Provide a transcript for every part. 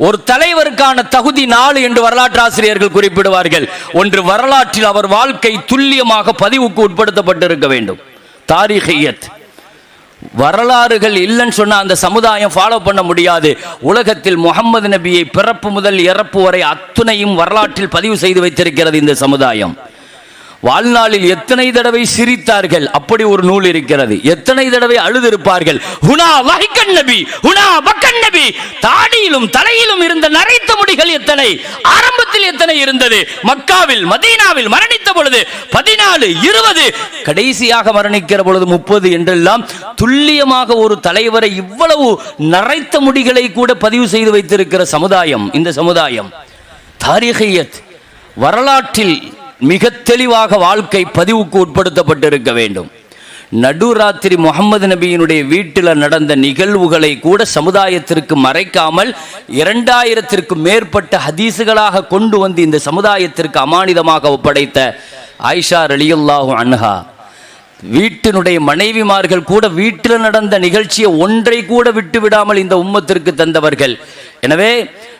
ஒரு தலைவருக்கான தகுதி நாலு என்று வரலாற்று ஆசிரியர்கள் குறிப்பிடுவார்கள். ஒன்று வரலாற்றில் அவர் வாழ்க்கை துல்லியமாக பதிவுக்கு உட்படுத்தப்பட்டிருக்க வேண்டும். தாரிகையத் வரலாறுகள் இல்லைன்னு சொன்னால் அந்த சமுதாயம் ஃபாலோ பண்ண முடியாது. உலகத்தில் முகமது நபியை பிறப்பு முதல் இறப்பு வரை அத்துணையும் வரலாற்றில் பதிவு செய்து வைத்திருக்கிறது இந்த சமுதாயம். வாழ்நாளில் எத்தனை தடவை சிரித்தார்கள்? அப்படி ஒரு நூல் இருக்கிறது. எத்தனை தடவை அழுதிருப்பார்கள்? ஹுனா வஹிக்கன் நபி ஹுனா பக்கன் நபி. தாடியிலும் தலையிலும் இருந்த நரைத்த முடிகள் எத்தனை? ஆரம்பத்தில் எத்தனை இருந்தது? மக்காவில் மதீனாவில் மரணித்த பொழுது பதினாலு இருபது. கடைசியாக மரணிக்கிற பொழுது முப்பது என்றெல்லாம் துல்லியமாக ஒரு தலைவரை இவ்வளவு நரைத்த முடிகளை கூட பதிவு செய்து வைத்திருக்கிற சமுதாயம் இந்த சமுதாயம் தாரிகையத் வரலாற்றில் மிக தெளிவாக வாழ்க்கை பதிவுக்கு உட்படுத்தப்பட்டிருக்க வேண்டும். நடுராத்திரி முகமது நபியினுடைய வீட்டில் நடந்த நிகழ்வுகளை கூட சமுதாயத்திற்கு மறைக்காமல் இரண்டாயிரத்திற்கு மேற்பட்ட ஹதீசுகளாக கொண்டு வந்து இந்த சமுதாயத்திற்கு அமானிதமாக ஒப்படைத்த ஆயிஷா ரலியுல்லாஹு அன்ஹா. வீட்டினுடைய மனைவிமார்கள் கூட வீட்டில் நடந்த நிகழ்ச்சியை ஒன்றை கூட விட்டு விடாமல் இந்த உம்மத்திற்கு தந்தவர்கள். எனவே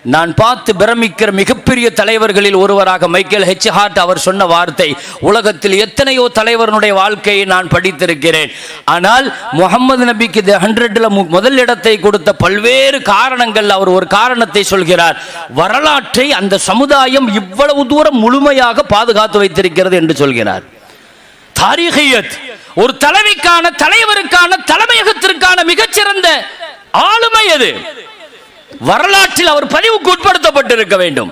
நான் பார்த்து பிரமிக்கிற மிகப்பெரிய தலைவர்களில் ஒருவராக மைக்கேல் ஹெச் ஹார்ட் அவர் சொன்ன வார்த்தை உலகத்தில் எத்தனையோ தலைவர்களுடைய வாழ்க்கையை நான் படித்திருக்கிறேன். ஆனால் முகமது நபிக்கு தி ஹண்ட்ரட்ல முதல் இடத்தை கொடுத்த பல்வேறு காரணங்கள் அவர் ஒரு காரணத்தை சொல்கிறார். வரலாற்றை அந்த சமுதாயம் இவ்வளவு தூரம் முழுமையாக பாதுகாத்து வைத்திருக்கிறது என்று சொல்கிறார். தாரிகையத் ஒரு தலைவிக்கான தலைவருக்கான தலைமையகத்திற்கான மிகச்சிறந்த ஆளுமை அது வரலாற்றில் அவர் பதிவுக்கு உட்படுத்தப்பட்டிருக்க வேண்டும்.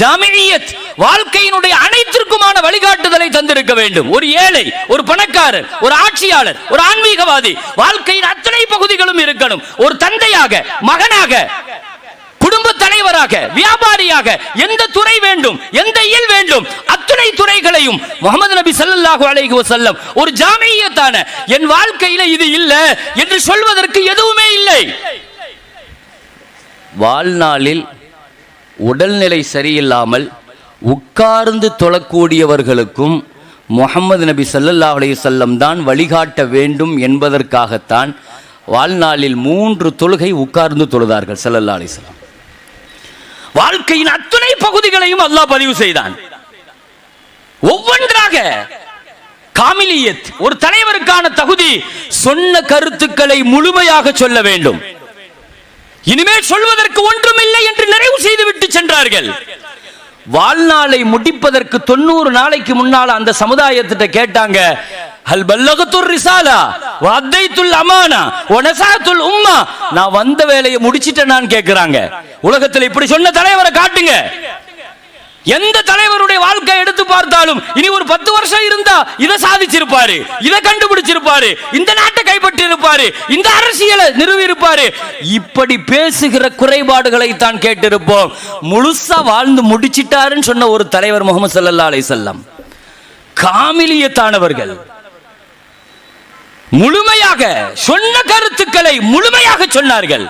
ஜாமியத் வாழ்க்கையினுடைய அனைத்திற்குமான வழிகாட்டுதலை தந்திருக்க வேண்டும். ஒரு ஏழை ஒரு பணக்காரர் ஒரு ஆட்சியாளர் ஒரு ஆன்மீகவாதி வாழ்க்கையின் அத்தனை பகுதிகளும் இருக்கணும். ஒரு தந்தையாக மகனாக குடும்ப தலைவராக வியாபாரியாக எந்த துறை வேண்டும் எந்த இயல் வேண்டும் அத்துணை துறைகளையும் முகமது நபி ஸல்லல்லாஹு அலைஹி வசல்லம் ஒரு ஜாமியத்தான என் வாழ்க்கையில இது இல்லை என்று சொல்வதற்கு எதுவுமே இல்லை. வாழ்நாளில் உடல்நிலை சரியில்லாமல் உட்கார்ந்து தொழக்கூடியவர்களுக்கும் முகமது நபி சல்லல்லா அலையுசல்லம் தான் வழிகாட்ட வேண்டும் என்பதற்காகத்தான் வாழ்நாளில் மூன்று தொழுகை உட்கார்ந்து தொழுதார்கள் சல்லல்லா அலைஹி வாழ்க்கையின் அத்துணை பகுதிகளையும் அல்லாஹ் பதிவு செய்தான். ஒவ்வொன்றாக காமிலியத் ஒரு தலைவருக்கான தகுதி சொன்ன கருத்துக்களை முழுமையாக சொல்ல வேண்டும். இனிமேல் சொல்வதற்கு ஒன்றுமில்லை என்று நிறைவு செய்து விட்டு சென்றார்கள். வாழ்நாளை முடிப்பதற்கு தொண்ணூறு நாளைக்கு முன்னால் அந்த சமுதாயத்திட்ட கேட்டாங்க ஹல் பல்லகத்துர் ரிசாலா வத்தைத்துல் அமானா ஒனசாத்துல் உம்மா? நான் வந்த வேலையை முடிச்சிட்டேன் கேட்கிறாங்க உலகத்தில் இப்படி சொன்ன தலைவரை காட்டுங்க. எந்த தலைவருடைய வாழ்க்கை எடுத்து பார்த்தாலும் இனி ஒரு பத்து வருஷம் இருந்தா இதை சாதிச்சிருப்பாரு இதை கண்டுபிடிச்சிருப்பாரு இந்த நாட்டை கைப்பற்றி இருப்பாரு இந்த அரசியலை நிறுவி இருப்பாரு இப்படி பேசுகிற குறைபாடுகளை தான் கேட்டிருப்போம். முழுசா வாழ்ந்து முடிச்சிட்டாருன்னு சொன்ன ஒரு தலைவர் முகமது சல்லா அலை செல்லம் காமிலியத்தானவர்கள். முழுமையாக சொன்ன கருத்துக்களை முழுமையாக சொன்னார்கள்.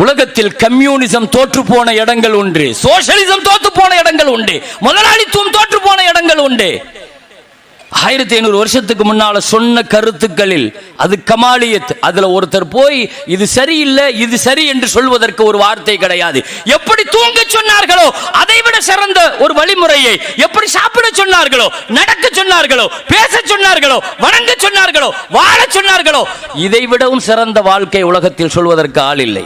உலகத்தில் கம்யூனிசம் தோற்று போன இடங்கள் உண்டு. சோசியலிசம் தோற்று போன இடங்கள் உண்டு. முதலாளித்துவம் தோற்று போன இடங்கள் உண்டு. ஆயிரத்தி ஐநூறு வருஷத்துக்கு முன்னால சொன்ன கருத்துக்களில் அது கமாலியத். அதுல ஒருத்தர் போய் இது சரியில்லை இது சரி என்று சொல்வதற்கு ஒரு வார்த்தை கிடையாது. எப்படி தூங்க சொன்னார்களோ அதை விட சிறந்த ஒரு வழிமுறையை எப்படி சாப்பிட சொன்னார்களோ நடக்க சொன்னார்களோ பேச சொன்னார்களோ வணங்க சொன்னார்களோ வாழ சொன்னார்களோ இதை விடவும் சிறந்த வாழ்க்கை உலகத்தில் சொல்வதற்கு ஆள் இல்லை.